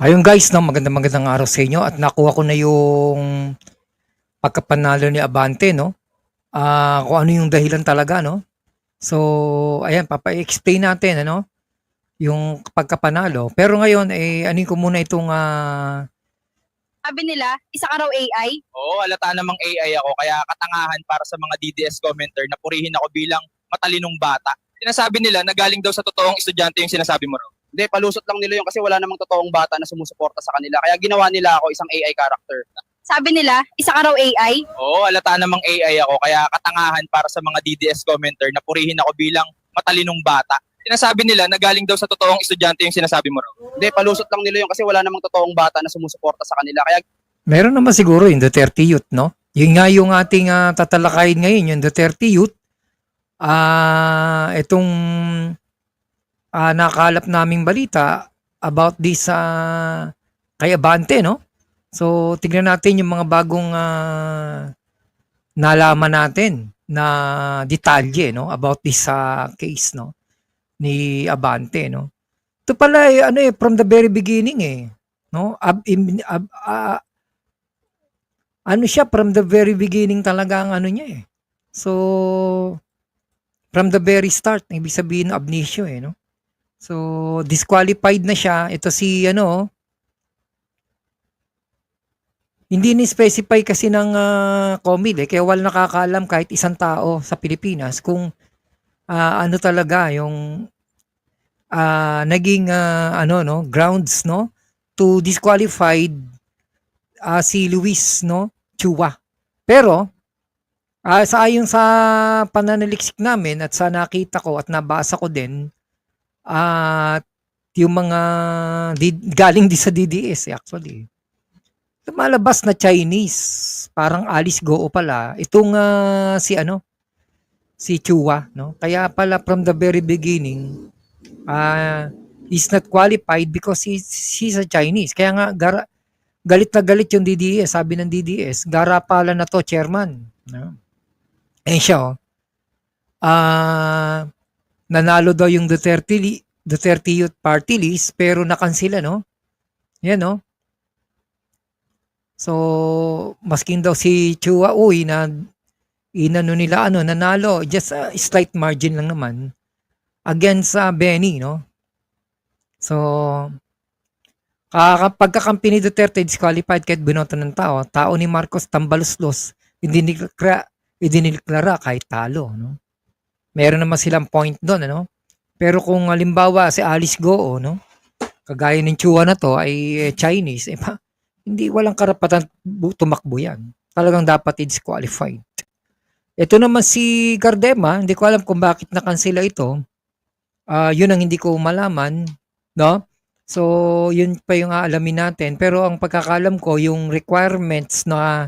Ayun guys, no, magandang magandang araw sa inyo at nakuha ko na yung pagkapanalo ni Abante, no? Ah, kung ano yung dahilan talaga, no? So, ayan, papa-explain natin, ano? Yung pagkapanalo. Pero ngayon, eh, anin ko muna itong, ah, Sabi nila, isa ka raw AI. Oo, halata namang AI ako kaya katangahan para sa mga DDS commenter na purihin ako bilang matalinong bata. Sinasabi nila na galing daw sa totoong estudyante yung sinasabi mo raw. Hindi, palusot lang nila yun kasi wala namang totoong bata na sumusuporta sa kanila. Kaya ginawa nila ako isang AI character. Sabi nila, isa ka raw AI. Oo, halata namang AI ako kaya katangahan para sa mga DDS commenter na purihin ako bilang matalinong bata. Sinasabi nila na galing daw sa totoong estudyante yung sinasabi mo raw. Hindi, palusot lang nila yun kasi wala namang totoong bata na sumusuporta sa kanila. Kaya meron naman siguro yung Duterte Youth, no? Yun nga yung ating ah, tatalakayin ngayon, yung Duterte Youth. Ah, itong ah, nakalap naming balita about this sa kay Abante, no? So, tignan natin yung mga bagong ah, nalaman natin na detalye, no? About this sa case, no? Ni Abante, no? Ito pala, eh, ano eh, from the very beginning, eh. No? Ab, im- ab- ah, ano siya, from the very beginning talaga ang ano niya, eh. So, from the very start, ibig sabihin, abnisyo, eh, no? So, disqualified na siya. Ito si, ano, hindi ni-specify kasi ng ah, COMED eh, kaya wala nakakaalam kahit isang tao sa Pilipinas kung ah, ano talaga yung ah, naging ah, ano no grounds no to disqualified ah, si Luis no Chua. Pero ah, sa ayon sa pananaliksik namin at sa nakita ko at nabasa ko din at yung mga di- galing di sa DDS actually lumalabas na Chinese. Parang Alice Goo pala. Itong ah, si ano, si Chua, no? Kaya pala from the very beginning, ah he's not qualified because he, he's a Chinese. Kaya nga gara, galit na galit yung DDS, sabi ng DDS, gara pala na to, chairman. No? Eh siya, oh. Ah, nanalo daw yung Duterte, li- Duterte Youth Party list, pero nakansila, no? Yan, no? So, maskin daw si Chua Uy na inano nila ano, nanalo, just a slight margin lang naman against sa Benny, no? So, kapag kakampi ni Duterte disqualified kahit binoto ng tao, tao ni Marcos tambaluslos, hindi niklara, hindi niklara kahit talo, no? Meron naman silang point doon, ano? Pero kung halimbawa si Alice Goo, no? Kagaya ng Chua na to ay eh, Chinese, eh, pa, hindi walang karapatan tumakbo yan. Talagang dapat i-disqualified. Ito naman si Gardema, hindi ko alam kung bakit nakansela ito. Ah, yun ang hindi ko malaman, no? So, yun pa yung aalamin natin. Pero ang pagkakalam ko, yung requirements na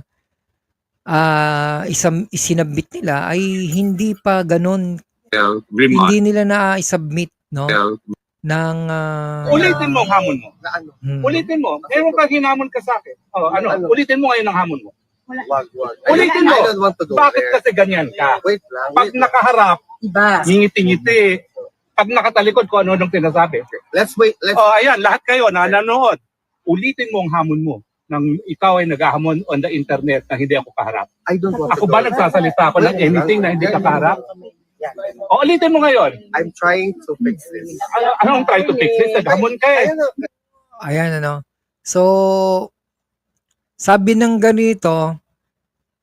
ah isam, isinabit nila ay hindi pa ganun, Yeah, hindi nila na-submit, no? Yeah, ng ah, Ulitin mo ang hamon mo. hmm. Ulitin mo. Meron ka hinamon ka sa akin. Oh, ano? Ano? Ulitin mo ngayon ang hamon mo. Wag, wag. Ulitin mo. I don't want to go Bakit there. kasi ganyan ka? Wait lang. Pag Wait lang. nakaharap, Iba. ngingiti-ngiti. Pag nakatalikod ko ano nung sinasabi. Let's wait. Let's Oh, ayan, lahat kayo na nanonood. Ulitin mo ang hamon mo nang ikaw ay naghahamon on the internet na hindi ako kaharap. I don't want Ako to ba go nagsasalita ako ng anything na hindi ka kaharap? O, ulitin mo ngayon. I'm trying to fix this. Ano, anong try to fix this? Naghamon ka eh. Ayun. Ayan ano. So, sabi ng ganito,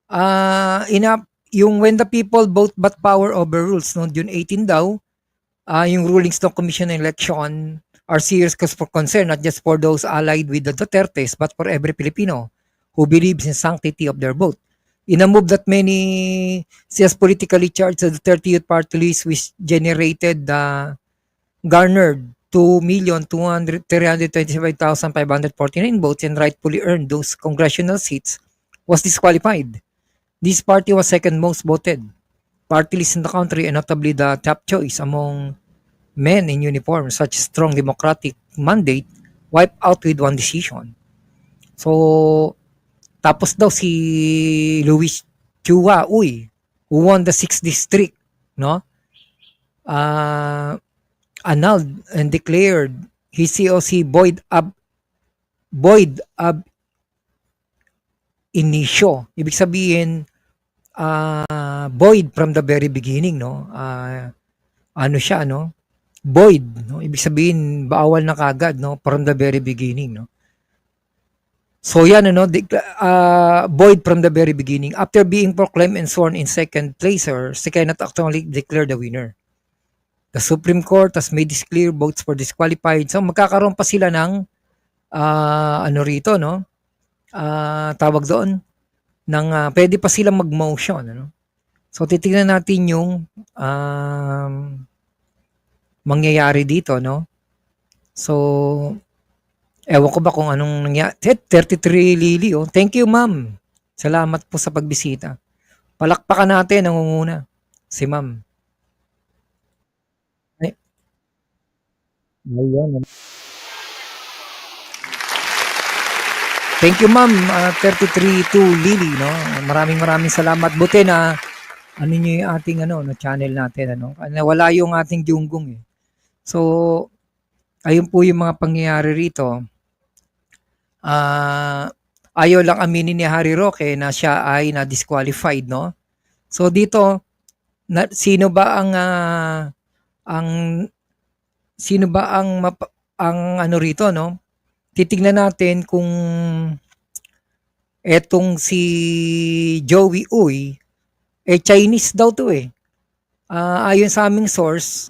ah ina yung when the people vote but power overrules, no, June 18 daw, ah yung rulings ng Commission on Election are serious cause for concern, not just for those allied with the Dutertes, but for every Filipino who believes in sanctity of their vote. In a move that many see politically charged, the Duterte Youth Party list which generated uh, garnered 2,325,549 votes and rightfully earned those congressional seats was disqualified. This party was second most voted party list in the country and notably the top choice among men in uniform. Such strong democratic mandate wiped out with one decision. So, tapos daw si Luis Chua Uy, who won the 6th district, no? Uh, annulled and declared his COC void ab void ab initio. Ibig sabihin, ah void from the very beginning, no? Ah, ano siya, no? Void, no? Ibig sabihin, bawal na kagad, no? From the very beginning, no? So yan, ano, de- ah, void from the very beginning. After being proclaimed and sworn in second placer, they cannot actually declare the winner. The Supreme Court has made this clear votes for disqualified. So magkakaroon pa sila ng ah, ano rito, no? Ah, tawag doon ng ah, pwede pa silang mag-motion, ano? So titingnan natin yung um, mangyayari dito, no? So ewan ko ba kung anong nangyari. 33 Lily, oh. Thank you, ma'am. Salamat po sa pagbisita. Palakpakan natin ang unguna. Si ma'am. Ay. Ayan. Thank you, ma'am. Ah, 33 to Lily, no? Maraming maraming salamat. Buti na ano niyo yung ating ano, no, channel natin, ano? Wala yung ating junggong, eh. So, ayun po yung mga pangyayari rito. Ah, ayaw lang aminin ni Harry Roque na siya ay na-disqualified, no? So dito, na, sino ba ang ah, ang sino ba ang map- ang ano rito, no? Titingnan natin kung etong si Joey Uy eh Chinese daw to eh. Ah, ayon sa aming source,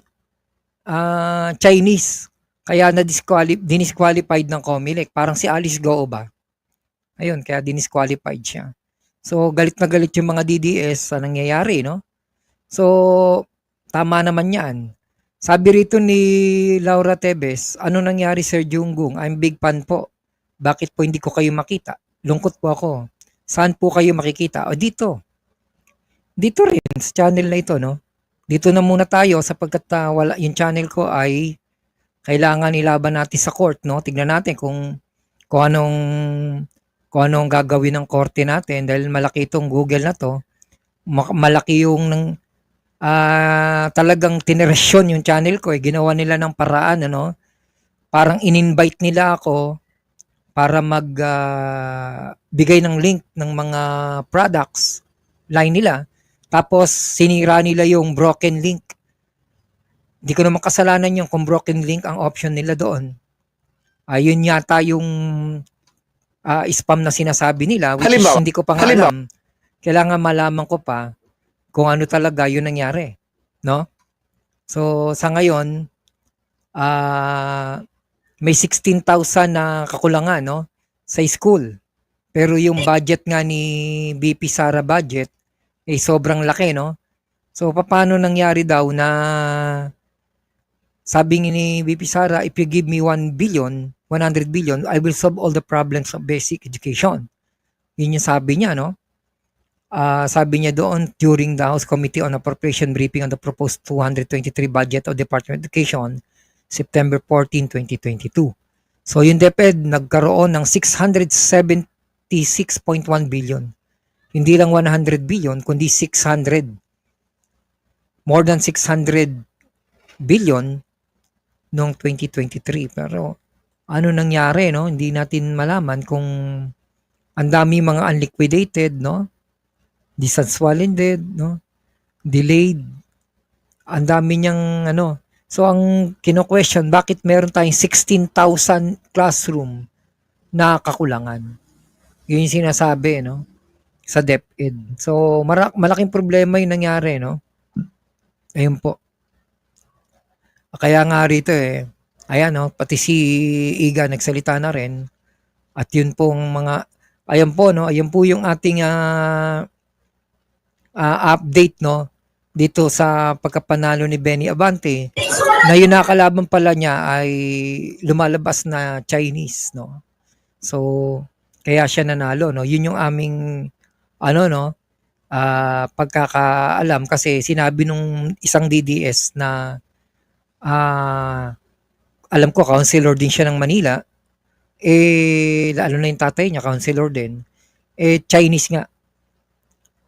ah Chinese. Kaya na dinisqualified ng Comelec. Parang si Alice Goo ba? Ayun, kaya dinisqualified siya. So, galit na galit yung mga DDS sa nangyayari, no? So, tama naman yan. Sabi rito ni Laura Tebes, ano nangyari Sir Junggung? I'm big fan po. Bakit po hindi ko kayo makita? Lungkot po ako. Saan po kayo makikita? O dito. Dito rin, sa channel na ito, no? Dito na muna tayo sapagkat ah, wala, yung channel ko ay kailangan ilaban natin sa court, no? Tignan natin kung kung anong kung anong gagawin ng korte natin dahil malaki itong Google na to. Ma- malaki yung ng ah, talagang tineresyon yung channel ko eh. Ginawa nila ng paraan ano. Parang in-invite nila ako para mag ah, bigay ng link ng mga products line nila. Tapos sinira nila yung broken link hindi ko naman kasalanan yung kung broken link ang option nila doon. Ayun yata yung ah, spam na sinasabi nila which is Halimbawa- hindi ko pa nga halimbawa- alam. Kailangan malaman ko pa kung ano talaga yun nangyari. No? So, sa ngayon, ah may 16,000 na kakulangan no sa school. Pero yung budget nga ni BP Sara budget ay sobrang laki no. So paano nangyari daw na sabi ni BP Sara, if you give me 1 billion, 100 billion, I will solve all the problems of basic education. Yun yung sabi niya, no? Ah, sabi niya doon during the House Committee on Appropriation briefing on the proposed 223 budget of Department of Education, September 14, 2022. So yung DepEd nagkaroon ng 676.1 billion. Hindi lang 100 billion, kundi 600. More than 600 billion noong 2023. Pero ano nangyari, no? Hindi natin malaman kung ang dami mga unliquidated, no? Disanswalended, no? Delayed. Ang dami niyang ano. So ang kino-question, bakit meron tayong 16,000 classroom na kakulangan? Yun yung sinasabi, no? Sa DepEd. So mara- malaking problema yung nangyari, no? Ayun po. Kaya nga rito eh, ayan no, pati si Iga nagsalita na rin. At yun pong mga, ayan po no, ayan po yung ating ah, ah, update no, dito sa pagkapanalo ni Benny Abante na yung nakalaban pala niya ay lumalabas na Chinese no. So, kaya siya nanalo no. Yun yung aming ano no, ah, pagkakaalam kasi sinabi nung isang DDS na ah alam ko counselor din siya ng Manila. Eh lalo na yung tatay niya counselor din. Eh Chinese nga.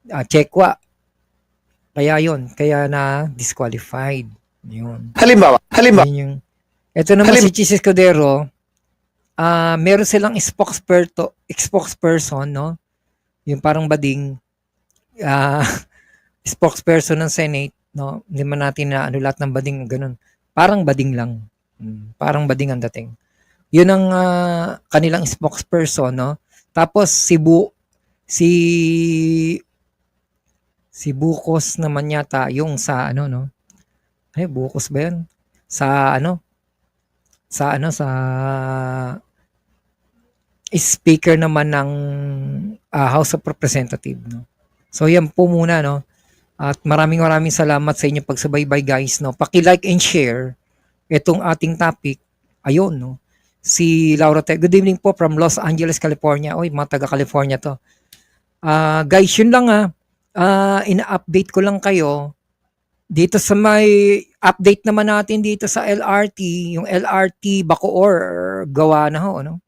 Ah, Chekwa. Kaya yon, kaya na disqualified. Yun. Halimbawa, halimbawa, Yun yung Ito naman Halim- si Chis Escudero. ah meron silang spokesperson, spokesperson, no? Yung parang bading ah spokesperson ng Senate, no? Hindi man natin na ano lahat ng bading ganun. Parang bading lang. Mm, parang bading ang dating. Yun ang ah, kanilang spokesperson, no? Tapos si Bu si si Bukos naman yata yung sa ano, no? Ay, Bukos ba yun? Sa ano? Sa ano sa speaker naman ng ah, House of Representative, no? So yan po muna, no? At maraming maraming salamat sa inyong pagsubaybay guys, no? Paki-like and share itong ating topic. Ayun, no? Si Laura Te. Good evening po from Los Angeles, California. Oy, mga taga California to. Ah, guys, yun lang ah. Ah, ina-update ko lang kayo dito sa may update naman natin dito sa LRT, yung LRT Bacoor gawa na ho, no?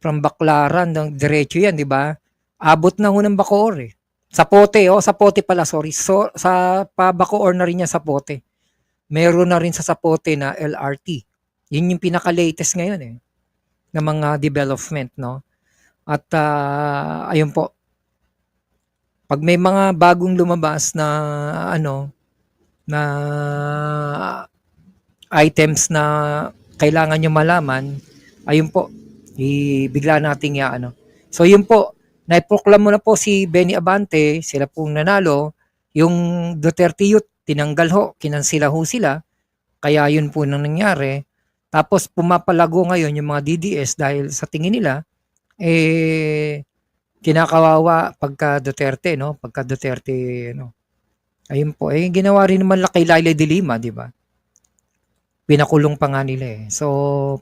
From Baclaran, diretso yan, di ba? Abot na ho ng Bacoor eh. Sa Pote, oh, sa Pote pala, sorry. So, sa pa Bacoor na rin yan sa Pote. Meron na rin sa Sapote na LRT. Yun yung pinaka-latest ngayon eh ng mga development, no? At ah, ayun po. Pag may mga bagong lumabas na ano na items na kailangan nyo malaman, ayun po, ibigla nating ya ano. So yun po, naiproklamo na po si Benny Abante, sila pong nanalo, yung Duterte Youth, tinanggal ho, kinansila ho sila, kaya yun po nang nangyari. Tapos pumapalago ngayon yung mga DDS dahil sa tingin nila, eh, kinakawawa pagka Duterte, no? Pagka Duterte, no? Ayun po, eh, ginawa rin naman kay Laila de Lima, di ba? Pinakulong pa nga nila eh. So,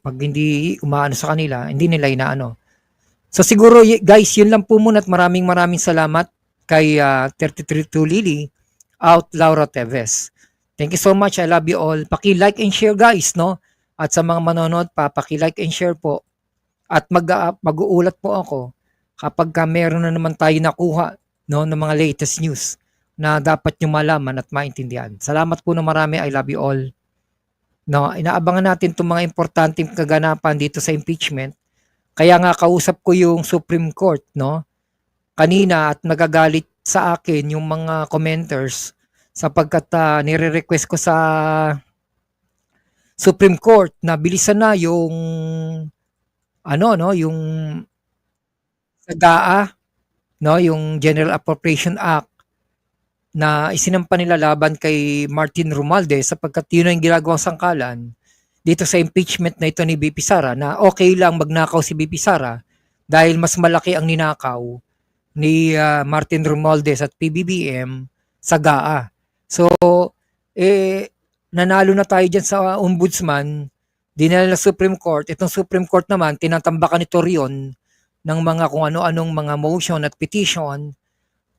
pag hindi umaano sa kanila, hindi nila inaano. So, siguro, guys, yun lang po muna at maraming maraming salamat kay ah, 33 Lily out Laura Teves. Thank you so much. I love you all. Paki-like and share guys, no? At sa mga manonood pa, paki-like and share po. At mag ah, mag-uulat po ako kapag ka meron na naman tayo nakuha no ng mga latest news na dapat nyo malaman at maintindihan. Salamat po na marami. I love you all. No, inaabangan natin itong mga importanteng kaganapan dito sa impeachment. Kaya nga kausap ko yung Supreme Court, no? Kanina at nagagalit sa akin yung mga commenters sapagkat uh, nire-request ko sa Supreme Court na bilisan na yung ano no, yung sa GAA, no, yung General Appropriation Act na isinampa nila laban kay Martin Romualdez sapagkat yun ang ginagawang sangkalan dito sa impeachment na ito ni BP Sara na okay lang magnakaw si BP Sara dahil mas malaki ang ninakaw ni ah, Martin Romualdez at PBBM sa GAA. So, eh, nanalo na tayo dyan sa ombudsman, dinala sa Supreme Court. Itong Supreme Court naman, tinatambakan ni Torion ng mga kung ano-anong mga motion at petition.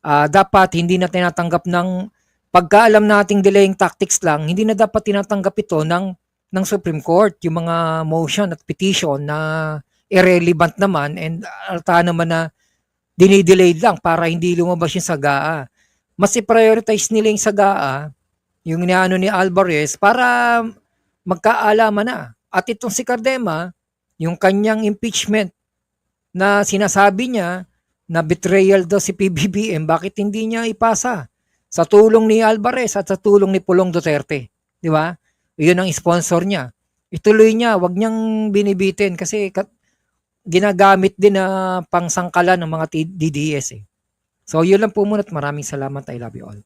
Ah, dapat hindi na tinatanggap ng pagkaalam nating delaying tactics lang, hindi na dapat tinatanggap ito ng ng Supreme Court yung mga motion at petition na irrelevant naman and alta naman na dinidelayed lang para hindi lumabas yung sagaa. Mas i-prioritize nila yung sagaa, yung niano ni Alvarez para magkaalaman na. At itong si Cardema, yung kanyang impeachment na sinasabi niya na betrayal daw si PBBM, bakit hindi niya ipasa? Sa tulong ni Alvarez at sa tulong ni Pulong Duterte. Di ba? Yun ang sponsor niya. Ituloy niya, wag niyang binibitin kasi ginagamit din na pangsangkalan ng mga DDS eh. So yun lang po muna at maraming salamat. I love you all.